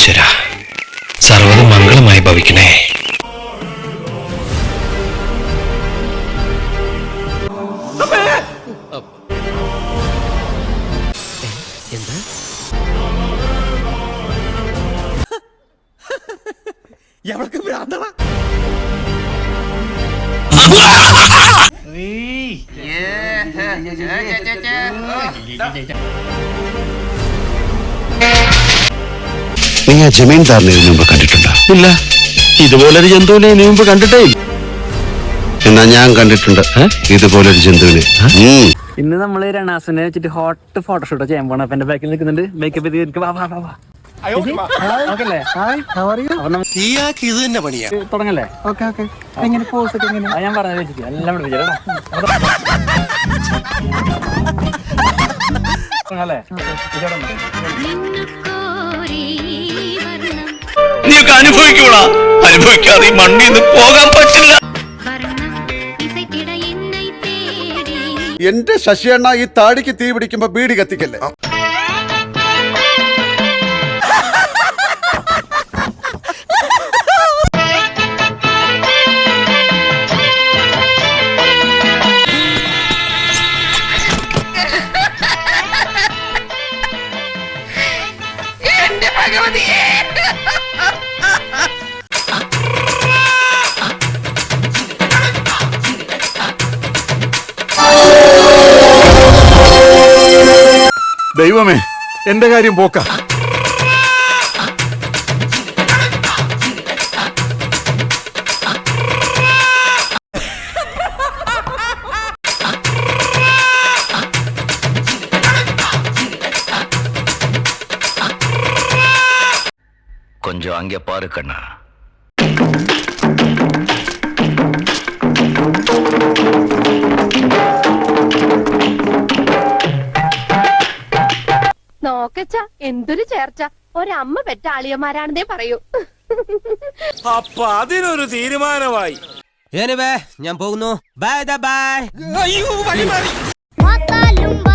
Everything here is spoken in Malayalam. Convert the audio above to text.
ഈശ്വര സർവതും മംഗളമായി ഭവിക്കണേ. നീ ആ ജമീൻദാറിനെ ഇതിനു മുമ്പ് കണ്ടിട്ടുണ്ടോ? ഇല്ല. ഇതുപോലൊരു ജന്തുവിനെ ഇനി മുമ്പ് കണ്ടിട്ടേ ഇല്ല. എന്നാ ഞാൻ കണ്ടിട്ടുണ്ട്. ഇതുപോലൊരു ജന്തുവിനെ. ഉം. ഇന്ന് നമ്മൾ രണാസിനെ വെച്ചിട്ട് ഹോട്ട് ഫോട്ടോഷൂട്ട് ചെയ്യാൻ പോണ അപ്പൊ എന്റെ ബാക്കിൽ നിൽക്കുന്നുണ്ട്. മേക്കപ്പ് ചെയ്ത്. വാ, വാ, വാ? അപ്പൊ നമുക്ക് ഇത് തുടങ്ങല്ലേ? ഓക്കെ ഓക്കെ എങ്ങനെ പോസ് ഒക്കെ എങ്ങനെ? ഞാൻ പറഞ്ഞു വെച്ചിട്ട് എല്ലാം തുടങ്ങല്ലേ. നീയൊക്കെ അനുഭവിക്കൂടാ. അനുഭവിക്കാതെ ഈ മണ്ണിൽ നിന്ന് പോകാൻ പറ്റില്ല. എന്റെ ശശിയണ്ണ ഈ താടിക്ക് തീ പിടിക്കുമ്പോ ബീഡി കത്തിക്കല്ലേ? ദൈവമേ എന്റെ കാര്യം പോക്ക. கொஞ்சம் அங்கே பாரு கண்ணா നോക്കച്ച എന്തൊരു ചേർച്ച ഒരമ്മ പെറ്റ ആളിയന്മാരാണെന്നേ പറയൂ അപ്പൊ അതിനൊരു തീരുമാനമായി ഞാൻ പോകുന്നു ബൈ ബൈ Mata lumba